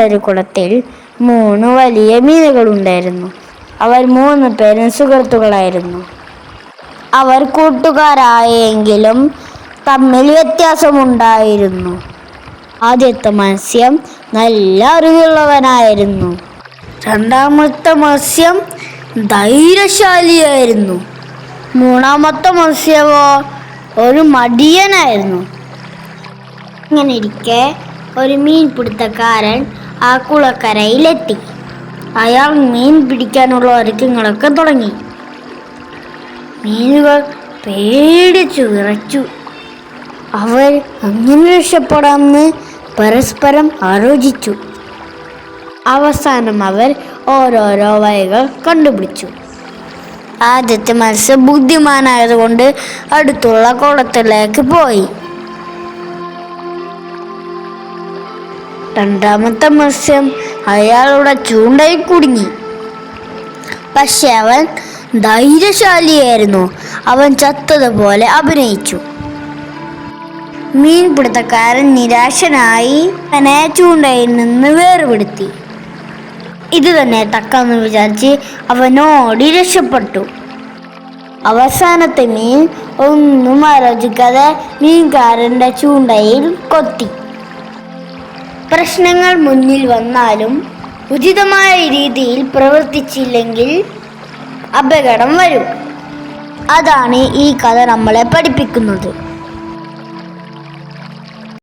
ഒരു കുളത്തിൽ മൂന്ന് വലിയ മീനുകളുണ്ടായിരുന്നു. അവർ മൂന്ന് പേരും സുഹൃത്തുക്കളായിരുന്നു. അവർ കൂട്ടുകാരായെങ്കിലും തമ്മിൽ വ്യത്യാസമുണ്ടായിരുന്നു. ആദ്യത്തെ മത്സ്യം നല്ല അറിവുള്ളവനായിരുന്നു. രണ്ടാമത്തെ മത്സ്യം ധൈര്യശാലിയായിരുന്നു. മൂന്നാമത്തെ മത്സ്യമോ ഒരു മടിയനായിരുന്നു. ഇങ്ങനെ ഇരിക്കെ ഒരു മീൻ പിടുത്തക്കാരൻ ആ കുളക്കരയിലെത്തി. അയാൾ മീൻ പിടിക്കാനുള്ള ഒരുക്കങ്ങളൊക്കെ തുടങ്ങി. മീനുകൾ പേടിച്ചു വിറച്ചു. അവർ അങ്ങനെ രക്ഷപ്പെടാമെന്ന് പരസ്പരം ആലോചിച്ചു. അവസാനം അവർ ഓരോരോ വഴികൾ കണ്ടുപിടിച്ചു. ആദ്യത്തെ മത്സ്യം ബുദ്ധിമാനായതുകൊണ്ട് അടുത്തുള്ള കുളത്തിലേക്ക് പോയി. രണ്ടാമത്തെ മത്സ്യം അയാളുടെ ചൂണ്ടയിൽ കുടുങ്ങി. പക്ഷെ അവൻ ധൈര്യശാലിയായിരുന്നു. അവൻ ചത്തതുപോലെ അഭിനയിച്ചു. മീൻപിടുത്തക്കാരൻ നിരാശനായി തന്നെ ചൂണ്ടയിൽ നിന്ന് വേർപെടുത്തി. ഇത് തന്നെ തക്കാന്ന് വിചാരിച്ച് അവനോടി രക്ഷപ്പെട്ടു. അവസാനത്തെ മീൻ ഒന്നും ആലോചിക്കാതെ മീൻകാരന്റെ ചൂണ്ടയിൽ കൊത്തി. പ്രശ്നങ്ങൾ മുന്നിൽ വന്നാലും ഉചിതമായ രീതിയിൽ പ്രവർത്തിച്ചില്ലെങ്കിൽ അപകടം വരും. അതാണ് ഈ കഥ നമ്മളെ പഠിപ്പിക്കുന്നത്.